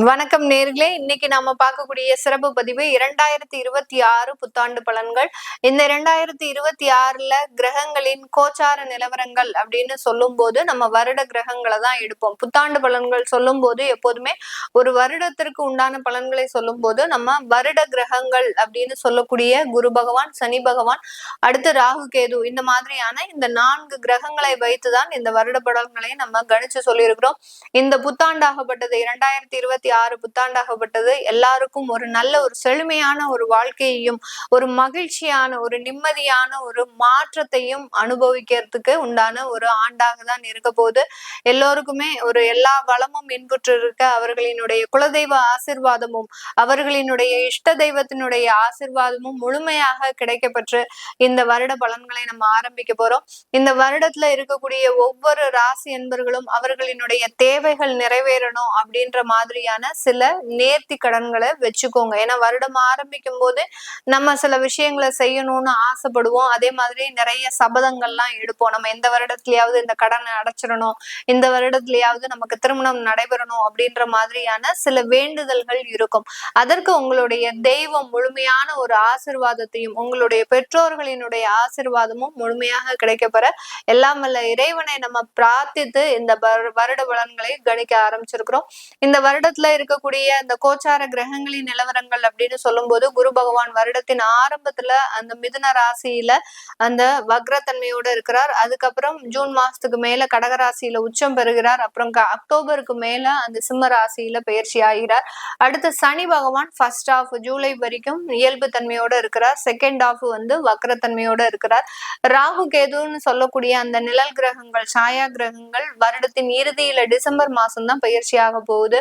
வணக்கம் நேர்களே. இன்னைக்கு நாம பார்க்கக்கூடிய சிறப்பு பதிவு இரண்டாயிரத்தி இருபத்தி ஆறு புத்தாண்டு பலன்கள். இந்த இரண்டாயிரத்தி இருபத்தி ஆறுல கிரகங்களின் கோச்சார நிலவரங்கள் அப்படின்னு சொல்லும் போது நம்ம வருட கிரகங்களை தான் எடுப்போம். புத்தாண்டு பலன்கள் சொல்லும் போது எப்போதுமே ஒரு வருடத்திற்கு உண்டான பலன்களை சொல்லும் போது நம்ம வருட கிரகங்கள் அப்படின்னு சொல்லக்கூடிய குரு பகவான் சனி பகவான் அடுத்து ராகு கேது இந்த மாதிரியான இந்த நான்கு கிரகங்களை வைத்துதான் இந்த வருட பலன்களை நம்ம கணிச்சு சொல்லியிருக்கிறோம். இந்த புத்தாண்டாகப்பட்டது இரண்டாயிரத்தி இருபத்தி இருபத்தி ஆறு புத்தாண்டாகப்பட்டது. எல்லாருக்கும் ஒரு நல்ல ஒரு செழுமையான ஒரு வாழ்க்கையையும் ஒரு மகிழ்ச்சியான ஒரு நிம்மதியான ஒரு மாற்றத்தையும் அனுபவிக்கிறதுக்கு உண்டான ஒரு ஆண்டாக தான் இருக்க போகுது. எல்லோருக்குமே ஒரு எல்லா வளமும் இன்புற்று இருக்க அவர்களினுடைய குலதெய்வ ஆசிர்வாதமும் அவர்களினுடைய இஷ்ட தெய்வத்தினுடைய ஆசிர்வாதமும் முழுமையாக கிடைக்கப்பெற்று இந்த வருட பலன்களை நம்ம ஆரம்பிக்க போறோம். இந்த வருடத்துல இருக்கக்கூடிய ஒவ்வொரு ராசி என்பர்களும் அவர்களினுடைய தேவைகள் நிறைவேறணும் அப்படின்ற மாதிரியான மாதிரியான சில நேர்த்தி கடன்களை வச்சுக்கோங்க. ஏன்னா வருடம் ஆரம்பிக்கும் போது நம்ம சில விஷயங்களை செய்யணும்னு ஆசைப்படுவோம். அதே மாதிரி நிறைய சபதங்கள்லாம் எடுப்போம். நம்ம எந்த வருடத்துலயாவது இந்த கடனை அடைச்சிடணும். இந்த வருடத்துலயாவது நமக்கு திருமணம் நடைபெறணும் அப்படின்ற மாதிரியான சில வேண்டுதல்கள் இருக்கும். அதற்கு உங்களுடைய தெய்வம் முழுமையான ஒரு ஆசிர்வாதத்தையும் உங்களுடைய பெற்றோர்களினுடைய ஆசிர்வாதமும் முழுமையாக கிடைக்கப்பெற எல்லாம் வல்ல இறைவனை நம்ம பிரார்த்தித்து இந்த வருட பலன்களை கணிக்க ஆரம்பிச்சிருக்கிறோம். இந்த வருடத்துல வருடத்துல இருக்கக்கூடிய அந்த கோச்சார கிரகங்களின் நிலவரங்கள் அப்படின்னு சொல்லும் போது குரு பகவான் வருடத்தின் ஆரம்பத்துல அந்த மிதுன ராசியில அந்த வக்ரத்தன்மையோட இருக்கிறார். அதுக்கப்புறம் ஜூன் மாசத்துக்கு மேல கடகராசியில உச்சம் பெறுகிறார். அப்புறம் அக்டோபருக்கு மேல அந்த சிம்ம ராசியில பயிற்சி ஆகிறார். அடுத்து சனி பகவான் ஃபர்ஸ்ட் ஆஃப் ஜூலை வரைக்கும் இயல்பு தன்மையோட இருக்கிறார். செகண்ட் ஆஃப் வந்து வக்ரத்தன்மையோட இருக்கிறார். ராகு கேதுன்னு சொல்லக்கூடிய அந்த நிழல் கிரகங்கள் சாயா கிரகங்கள் வருடத்தின் இறுதியில டிசம்பர் மாசம் தான் ஆக போகுது.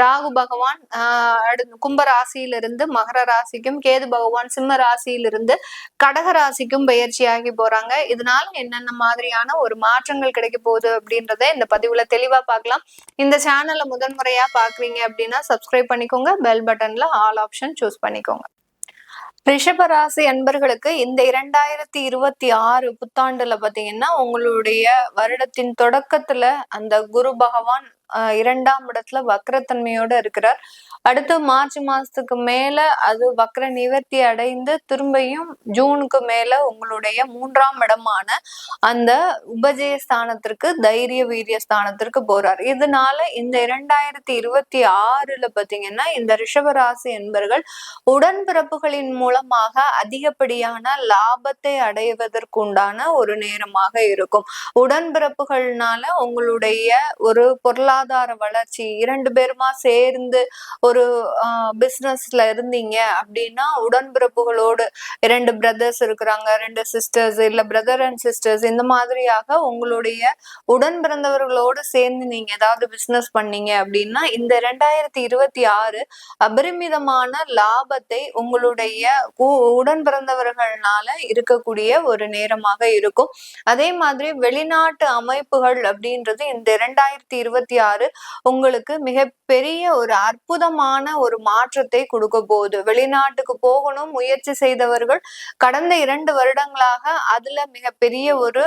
ராகு பகவான் ஆஹ் கும்ப ராசியிலிருந்து மகர ராசிக்கும் கேது பகவான் சிம்ம ராசியிலிருந்து கடக ராசிக்கும் பயிற்சியாகி போறாங்க. இதனால என்னென்ன மாதிரியான ஒரு மாற்றங்கள் கிடைக்க போகுது அப்படின்றத இந்த பதிவுல தெளிவா பார்க்கலாம். இந்த சேனல்ல முதன்முறையா பாக்குறீங்க அப்படின்னா சப்ஸ்கிரைப் பண்ணிக்கோங்க. பெல் பட்டன்ல ஆல் ஆப்ஷன் சூஸ் பண்ணிக்கோங்க. ரிஷபராசி அன்பர்களுக்கு இந்த இரண்டாயிரத்தி இருபத்தி ஆறு புத்தாண்டுல பாத்தீங்கன்னா உங்களுடைய வருடத்தின் தொடக்கத்துல அந்த குரு பகவான் இரண்டாம் இடத்துல வக்ரத்தன்மையோட இருக்கிறார். அடுத்து மார்ச் மாசத்துக்கு மேல அது வக்ர நிவர்த்தி அடைந்து திரும்பியும் ஜூனுக்கு மேல உங்களுடைய மூன்றாம் இடமான அந்த உபஜய ஸ்தானத்திற்கு தைரிய வீரிய ஸ்தானத்திற்கு போறார். இதனால இந்த இரண்டாயிரத்தி இருபத்தி ஆறுல பாத்தீங்கன்னா இந்த ரிஷபராசி என்பர்கள் உடன்பிறப்புகளின் மூலமாக அதிகப்படியான லாபத்தை அடைவதற்குண்டான ஒரு நேரமாக இருக்கும். உடன்பிறப்புகள்னால உங்களுடைய ஒரு பொருளாதார வளர்ச்சி இரண்டு பேருமா சேர்ந்து ஒரு பிஸ்னஸ்ல இருந்தீங்க அப்படின்னா உடன்பிறப்புகளோடு இரண்டு பிரதர்ஸ் இருக்கிறாங்க ரெண்டு சிஸ்டர்ஸ் இல்ல பிரதர் அண்ட் சிஸ்டர்ஸ் இந்த மாதிரியாக உங்களுடைய உடன் பிறந்தவர்களோடு சேர்ந்து நீங்க ஏதாவது பிசினஸ் பண்ணீங்க அப்படின்னா இந்த ரெண்டாயிரத்தி இருபத்தி ஆறு அபரிமிதமான லாபத்தை உங்களுடைய உடன் பிறந்தவர்கள்னால இருக்கக்கூடிய ஒரு நேரமாக இருக்கும். அதே மாதிரி வெளிநாட்டு அமைப்புகள் அப்படின்றது இந்த இரண்டாயிரத்தி இருபத்தி ஆறு உங்களுக்கு மிக பெரிய ஒரு அற்புதமான ஒரு மாற்றத்தை கொடுக்க போகுது. வெளிநாட்டுக்கு போகணும் முயற்சி செய்தவர்கள் கடந்த இரண்டு வருடங்களாக அதுல மிகப்பெரிய ஒரு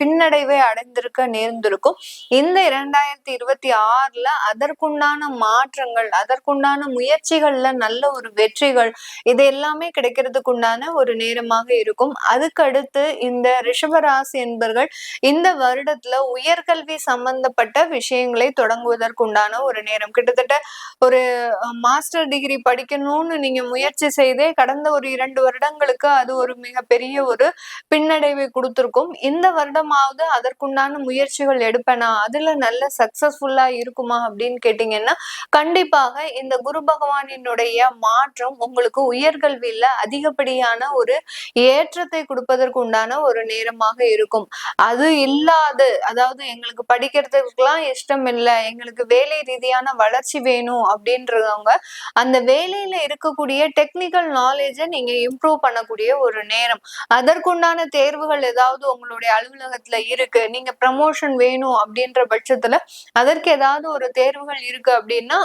பின்னடைவை அடைந்திருக்க நேர்ந்திருக்கும். இந்த இரண்டாயிரத்தி இருபத்தி ஆறுல அதற்குண்டான மாற்றங்கள் அதற்குண்டான முயற்சிகள்ல நல்ல ஒரு வெற்றிகள் இது எல்லாமே கிடைக்கிறதுக்கு உண்டான ஒரு நேரமாக இருக்கும். அதுக்கடுத்து இந்த ரிஷபராசி என்பர்கள் இந்த வருடத்துல உயர்கல்வி சம்பந்தப்பட்ட விஷயங்கள் விஷயங்களை தொடங்குவதற்குண்டான ஒரு நேரம். கிட்டத்தட்ட ஒரு மாஸ்டர் டிகிரி படிக்கணும்னு நீங்க முயற்சி செய்தே கடந்த ஒரு இரண்டு வருடங்களுக்கு அது ஒரு மிகப்பெரிய ஒரு பின்னடைவை கொடுத்துருக்கும். இந்த வருடமாவது அதற்குண்டான முயற்சிகள் எடுப்பேனா? அதுல நல்ல சக்சஸ்ஃபுல்லா இருக்குமா அப்படின்னு கேட்டீங்கன்னா கண்டிப்பாக இந்த குரு பகவானினுடைய மாற்றம் உங்களுக்கு உயர்கல்வியில அதிகப்படியான ஒரு ஏற்றத்தை கொடுப்பதற்கு உண்டான ஒரு நேரமாக இருக்கும். அது இல்லாது அதாவது எங்களுக்கு படிக்கிறதுக்கெல்லாம் இஷ்டம் இல்லை எங்களுக்கு வேலை ரீதியான வளர்ச்சி வேணும் அப்படின்றவங்க அந்த வேலையில இருக்கக்கூடிய டெக்னிக்கல் நாலேஜை நீங்க இம்ப்ரூவ் பண்ணக்கூடிய ஒரு நேரம். அதற்குண்டான தேர்வுகள் ஏதாவது உங்களுடைய அலுவலகத்துல இருக்கு நீங்க ப்ரமோஷன் வேணும் அப்படின்ற பட்சத்துல அதற்கு ஏதாவது ஒரு தேர்வுகள் இருக்கு அப்படின்னா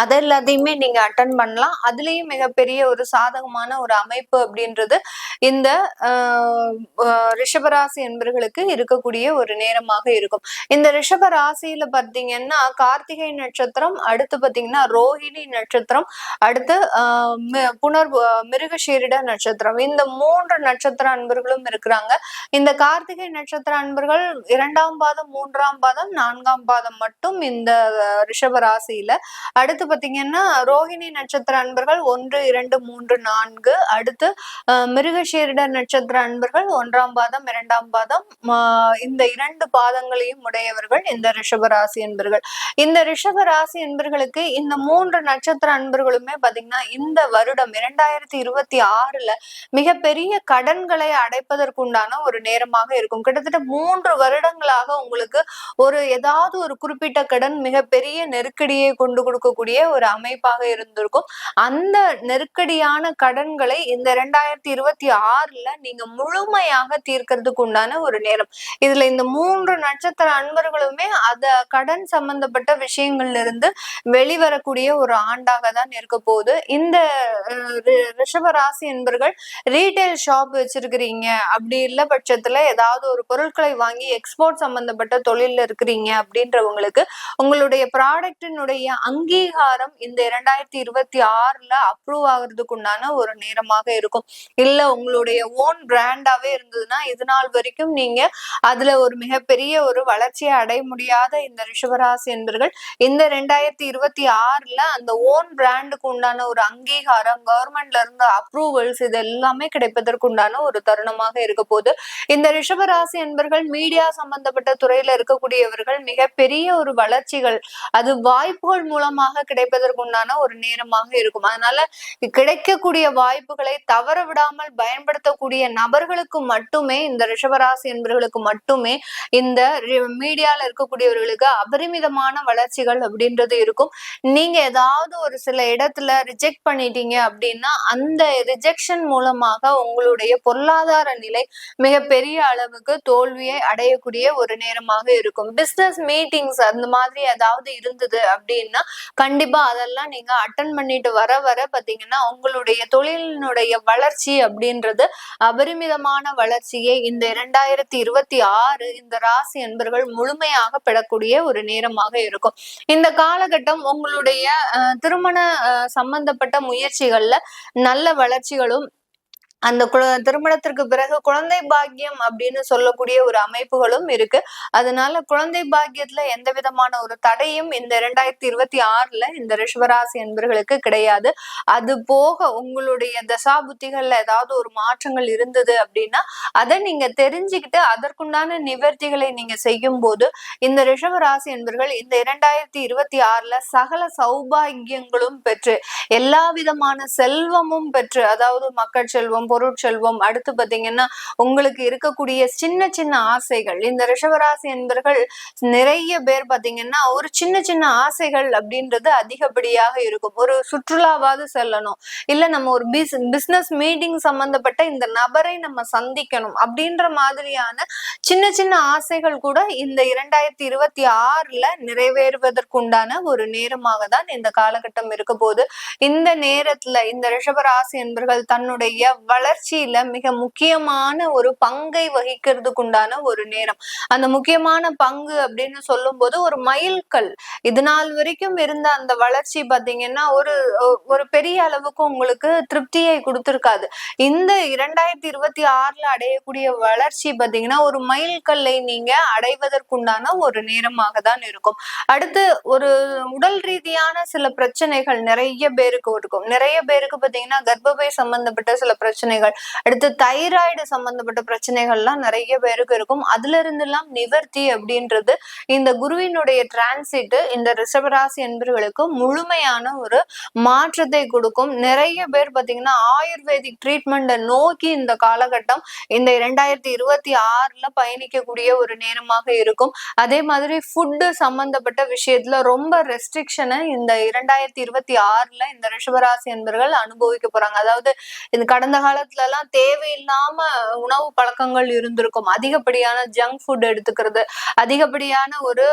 அது எல்லாத்தையுமே நீங்க அட்டன் பண்ணலாம். அதுலயும் மிகப்பெரிய ஒரு சாதகமான ஒரு அமைப்பு அப்படின்றது இந்த ரிஷபராசி என்பர்களுக்கு இருக்கக்கூடிய ஒரு நேரமாக இருக்கும். இந்த ரிஷப ராசியில பார்த்தீங்கன்னா கார்த்திகை நட்சத்திரம் அடுத்து பார்த்தீங்கன்னா ரோஹிணி நட்சத்திரம் அடுத்து புனர் மிருகஷீரிட நட்சத்திரம். இந்த மூன்று நட்சத்திர அன்பர்களும் இருக்கிறாங்க. இந்த கார்த்திகை நட்சத்திர அன்பர்கள் இரண்டாம் பாதம் மூன்றாம் பாதம் நான்காம் பாதம் மட்டும் இந்த ரிஷப ராசியில அடுத்து பாத்தீங்கன்னா ரோஹிணி நட்சத்திர அன்பர்கள் ஒன்று இரண்டு மூன்று நான்கு. அடுத்து மிருகஷீரிட நட்சத்திர அன்பர்கள் ஒன்றாம் பாதம் இரண்டாம் பாதம். இந்த இரண்டு பாதங்களையும் உடையவர்கள் இந்த ரிஷபராசி அன்பர்கள் இந்த ரிஷபராசி அன்பர்களுக்கு இந்த மூன்று நட்சத்திர அன்பர்களுமே பாத்தீங்கன்னா இந்த வருடம் இரண்டாயிரத்தி இருபத்தி ஆறுல மிகப்பெரிய கடன்களை அடைப்பதற்குண்டான ஒரு நேரமாக இருக்கும். கிட்டத்தட்ட மூன்று வருடங்களாக உங்களுக்கு ஒரு ஏதாவது ஒரு குறிப்பிட்ட கடன் மிகப்பெரிய நெருக்கடியை கொண்டு கொடுக்கக்கூடிய ஒரு அமைப்பாக இருந்திருக்கும். அந்த நெருக்கடியான கடன்களை இந்த ரெண்டாயிரத்தி இருபத்தி ஆறுல நீங்க முழுமையாக தீர்க்கறதுக்கு உண்டான ஒரு நேரம். இதுல இந்த மூன்று நட்சத்திர அன்பர்களுமே அத கடன் சம்பந்தப்பட்ட விஷயங்கள்ல இருந்து வெளிவரக்கூடிய ஒரு ஆண்டாக தான் இருக்க போகுது. இந்த ரிஷபராசி என்பர்கள் ரீட்டைல் ஷாப் வச்சிருக்கிறீங்க. அப்படி இல்ல பட்சத்துல ஏதாவது ஒரு பொருட்களை வாங்கி எக்ஸ்போர்ட் சம்பந்தப்பட்ட தொழில இருக்கிறீங்க அப்படின்றவங்களுக்கு உங்களுடைய ப்ராடக்டினுடைய அங்கீகாரம் இந்த இரண்டாயிரத்தி இருபத்தி ஆறுல அப்ரூவ் ஆகுறதுக்கு உண்டான ஒரு நேரமாக இருக்கும். இல்ல உங்களுடைய ஓன் பிராண்டாவே இருந்ததுன்னா இது நாள் வரைக்கும் நீங்க அதுல ஒரு மிகப்பெரிய ஒரு வளர்ச்சியை அடைய முடியாத இந்த ரிஷபராசி என்பர்கள் இந்த ரெண்டாயிரத்தி இருபத்தி ஆறுல அந்த ஓன் பிராண்டுக்கு உண்டான ஒரு அங்கீகாரம் கவர்மெண்ட்ல இருந்து அப்ரூவல்ஸ் இது எல்லாமே கிடைப்பதற்கு உண்டான ஒரு தருணமாக இருக்க போது இந்த ரிஷபராசி என்பர்கள் மீடியா சம்பந்தப்பட்ட துறையில இருக்கக்கூடியவர்கள் மிகப்பெரிய ஒரு வளர்ச்சிகள் அது வாய்ப்புகள் மூலமாக கிடைப்பதற்கு உண்டான ஒரு நேரமாக இருக்கும். அதனால கிடைக்கக்கூடிய வாய்ப்புகளை தவற விடாமல் பயன்படுத்தக்கூடிய நபர்களுக்கு மட்டுமே இந்த ரிஷபராசி என்பவர்களுக்கு மட்டுமே இந்த மீடியால இருக்கக்கூடியவர்களுக்கு அபரிமிதமான வளர்ச்சிகள் அப்படின்றது இருக்கும். நீங்க ஏதாவது ஒரு சில இடத்துல ரிஜெக்ட் பண்ணிட்டீங்க அப்படின்னா அந்த ரிஜெக்ஷன் மூலமாக உங்களுடைய பொருளாதார நிலை மிகப்பெரிய அளவுக்கு தோல்வியை அடையக்கூடிய ஒரு நேரமாக இருக்கும். பிசினஸ் மீட்டிங்ஸ் அந்த மாதிரி ஏதாவது இருந்தது அப்படின்னா கண்டிப்பா கண்டிப்பா அதெல்லாம் நீங்க அட்டன் பண்ணிட்டு வர வர பாத்தீங்கன்னா உங்களுடைய தொழிலினுடைய வளர்ச்சி அப்படின்றது அபரிமிதமான வளர்ச்சியை. இந்த இரண்டாயிரத்தி இருபத்தி ஆறு இந்த ராசி என்பர்கள் முழுமையாக பெறக்கூடிய ஒரு நேரமாக இருக்கும். இந்த காலகட்டம் உங்களுடைய திருமண சம்பந்தப்பட்ட முயற்சிகள்ல நல்ல வளர்ச்சிகளும் அந்த குழ திருமணத்திற்கு பிறகு குழந்தை பாக்கியம் அப்படின்னு சொல்லக்கூடிய ஒரு அமைப்புகளும் இருக்கு. அதனால குழந்தை பாக்கியத்துல எந்த விதமான ஒரு தடையும் இந்த இரண்டாயிரத்தி இருபத்தி ஆறுல இந்த ரிஷவராசி என்பர்களுக்கு கிடையாது. அது போக உங்களுடைய தசா புத்திகள்ல ஏதாவது ஒரு மாற்றங்கள் இருந்தது அப்படின்னா அதை நீங்க தெரிஞ்சுக்கிட்டு அதற்குண்டான நிவர்த்திகளை நீங்க செய்யும் போது இந்த ரிஷவராசி என்பர்கள் இந்த இரண்டாயிரத்தி இருபத்தி ஆறுல சகல சௌபாகியங்களும் பெற்று எல்லா விதமான செல்வமும் பெற்று அதாவது மக்கள் செல்வம் பொருட்செல்வம். அடுத்து பாத்தீங்கன்னா உங்களுக்கு இருக்கக்கூடிய சின்ன சின்ன ஆசைகள். இந்த ரிஷவராசி என்பர்கள் நிறைய பேர் பாத்தீங்கன்னா ஒரு சின்ன சின்ன ஆசைகள் அப்படின்றது அதிகப்படியாக இருக்கும். ஒரு சுற்றுலாவாவது செல்லணும். இல்ல நம்ம ஒரு பிஸ் பிசினஸ் மீட்டிங் சம்பந்தப்பட்ட இந்த நபரை நம்ம சந்திக்கணும் அப்படின்ற மாதிரியான சின்ன சின்ன ஆசைகள் கூட இந்த இரண்டாயிரத்தி இருபத்தி ஆறுல நிறைவேறுவதற்குண்டான ஒரு நேரமாக தான் இந்த காலகட்டம் இருக்க போது இந்த நேரத்துல இந்த ரிஷபராசி என்பர்கள் தன்னுடைய வளர்ச்சியில மிக முக்கியமான ஒரு பங்கை வகிக்கிறதுக்கு உண்டான ஒரு நேரம். அந்த முக்கியமான பங்கு அப்படின்னு சொல்லும் போது ஒரு மைல்கல். இது நாள் வரைக்கும் இருந்த அந்த வளர்ச்சி பாத்தீங்கன்னா ஒரு ஒரு பெரிய அளவுக்கு உங்களுக்கு திருப்தியை கொடுத்திருக்காது. இந்த இரண்டாயிரத்தி இருபத்தி ஆறுல அடையக்கூடிய வளர்ச்சி பாத்தீங்கன்னா ஒரு மைல்கல்லை நீங்க அடைவதற்குண்டான ஒரு நேரமாக தான் இருக்கும். அடுத்து ஒரு உடல் ரீதியான சில பிரச்சனைகள் நிறைய பேருக்கு இருக்கும். நிறைய பேருக்கு பாத்தீங்கன்னா கர்ப்பப்பை சம்பந்தப்பட்ட சில பிரச்சனை பிரச்சனைகள். அடுத்து தைராய்டு சம்பந்தப்பட்ட பிரச்சனைகள்லாம் நிறைய பேருக்கு இருக்கும். அதுல இருந்தெல்லாம் நிவர்த்தி அப்படின்றது இந்த குருவினுடைய டிரான்சிட் இந்த ரிஷபராசி என்பவர்களுக்கு முழுமையான ஒரு மாற்றத்தை கொடுக்கும். நிறைய பேர் பாத்தீங்கன்னா ஆயுர்வேதிக் ட்ரீட்மெண்ட்டை நோக்கி இந்த காலகட்டம் இந்த இரண்டாயிரத்தி இருபத்தி ஆறுல பயணிக்கக்கூடிய ஒரு நேரமாக இருக்கும். அதே மாதிரி ஃபுட்டு சம்பந்தப்பட்ட விஷயத்துல ரொம்ப ரெஸ்ட்ரிக்ஷனை இந்த இரண்டாயிரத்தி இருபத்தி ஆறுல இந்த ரிஷபராசி என்பவர்கள் அனுபவிக்க போறாங்க. அதாவது இந்த கடந்த கால காலத்துல எல்லாம் தேவையில்லாம உணவு பழக்கங்கள் இருந்திருக்கும். அதிகப்படியான ஜங்க் ஃபுட் எடுத்துக்கிறது அதிகப்படியான ஒரு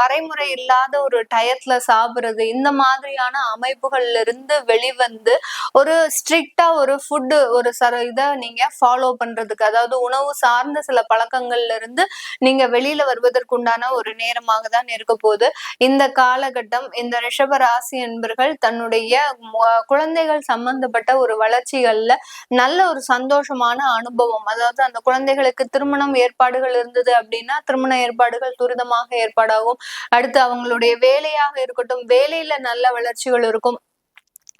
வரைமுறை இல்லாத ஒரு டயத்துல சாப்பிடுறது இந்த மாதிரியான அமைப்புகள்ல இருந்து வெளிவந்து ஒரு ஸ்ட்ரிக்டா ஒரு ஃபுட்டு ஒரு சர இதை நீங்க ஃபாலோ பண்றதுக்கு அதாவது உணவு சார்ந்த சில பழக்கங்கள்ல இருந்து நீங்க வெளியில வருவதற்குண்டான ஒரு நேரமாக தான் இருக்க போகுது. இந்த காலகட்டம் இந்த ரிஷப ராசி என்பர்கள் தன்னுடைய குழந்தைகள் சம்பந்தப்பட்ட ஒரு வளர்ச்சிகள்ல நல்ல ஒரு சந்தோஷமான அனுபவம். அதாவது அந்த குழந்தைகளுக்கு திருமணம் ஏற்பாடுகள் இருந்தது அப்படின்னா திருமண ஏற்பாடுகள் துரிதமாக ஏற்பாடாகும். அடுத்து அவங்களுடைய வேலையாக இருக்கட்டும் வேலையில நல்ல வளர்ச்சிகள் இருக்கும்.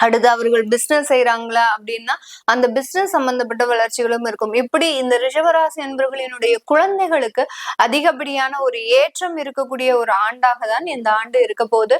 அடுத்து அவர்கள் பிசினஸ் செய்யறாங்களா அப்படின்னா அந்த பிசினஸ் சம்பந்தப்பட்ட வளர்ச்சிகளும் இருக்கும். இப்படி இந்த ரிஷபராசி என்பவர்களினுடைய குழந்தைகளுக்கு அதிகப்படியான ஒரு ஏற்றம் இருக்கக்கூடிய ஒரு ஆண்டாக தான் இந்த ஆண்டு இருக்க போது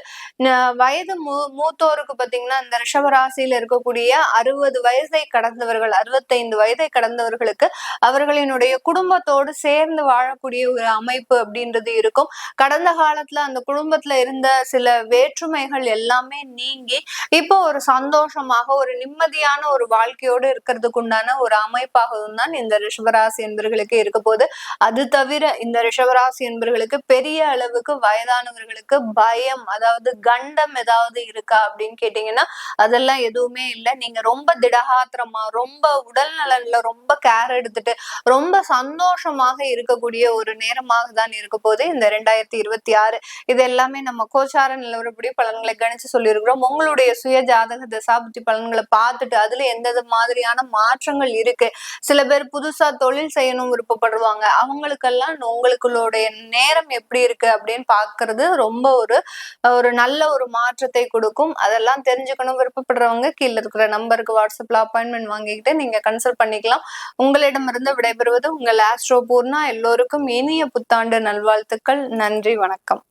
வயது மூ மூத்தோருக்கு பாத்தீங்கன்னா இந்த ரிஷபராசியில இருக்கக்கூடிய அறுபது வயதை கடந்தவர்கள் அறுபத்தைந்து வயதை கடந்தவர்களுக்கு அவர்களினுடைய குடும்பத்தோடு சேர்ந்து வாழக்கூடிய ஒரு அமைப்பு அப்படின்றது இருக்கும். கடந்த காலத்துல அந்த குடும்பத்துல இருந்த சில வேற்றுமைகள் எல்லாமே நீங்கி இப்போ ஒரு சந்தோஷமாக ஒரு நிம்மதியான ஒரு வாழ்க்கையோடு இருக்கிறதுக்கு உண்டான ஒரு அமைப்பாகவும் தான் இந்த ரிஷபராசி என்பர்களுக்கு இருக்க போது அது தவிர இந்த ரிஷபராசி என்பர்களுக்கு பெரிய அளவுக்கு வயதானவர்களுக்கு பயம் அதாவது கண்டம் ஏதாவது இருக்கா அப்படின்னு கேட்டீங்கன்னா அதெல்லாம் எதுவுமே இல்லை. நீங்க ரொம்ப திடகாத்திரமா ரொம்ப உடல் நலன்ல ரொம்ப கேர் எடுத்துட்டு ரொம்ப சந்தோஷமாக இருக்கக்கூடிய ஒரு நேரமாக தான் இருக்க போது இந்த ரெண்டாயிரத்தி இருபத்தி ஆறு. இது எல்லாமே நம்ம கோச்சார நிலவரப்படி பலன்களை கணிச்சு சொல்லியிருக்கிறோம். உங்களுடைய சுய ஜாதக தசாபுத்தி பலன்களை பார்த்துட்டு அதுல எந்தெந்த மாதிரியான மாற்றங்கள் இருக்கு? சில பேர் புதுசா தொழில் செய்யணும் விருப்பப்படுவாங்க. அவங்களுக்கெல்லாம் உங்களுக்குடைய நேரம் எப்படி இருக்கு அப்படின்னு பாக்குறது ரொம்ப ஒரு ஒரு நல்ல ஒரு மாற்றத்தை கொடுக்கும். அதெல்லாம் தெரிஞ்சுக்கணும். விருப்பப்படுறவங்க கீழே இருக்கிற நம்பருக்கு வாட்ஸ்அப்ல அப்பாயின்மெண்ட் வாங்கிக்கிட்டு நீங்க கன்சல்ட் பண்ணிக்கலாம். உங்களிடமிருந்து விடைபெறுவது உங்கள் ஆஸ்ட்ரோ பூர்ணா எல்லோருக்கும் இனிய புத்தாண்டு நல்வாழ்த்துக்கள். நன்றி வணக்கம்.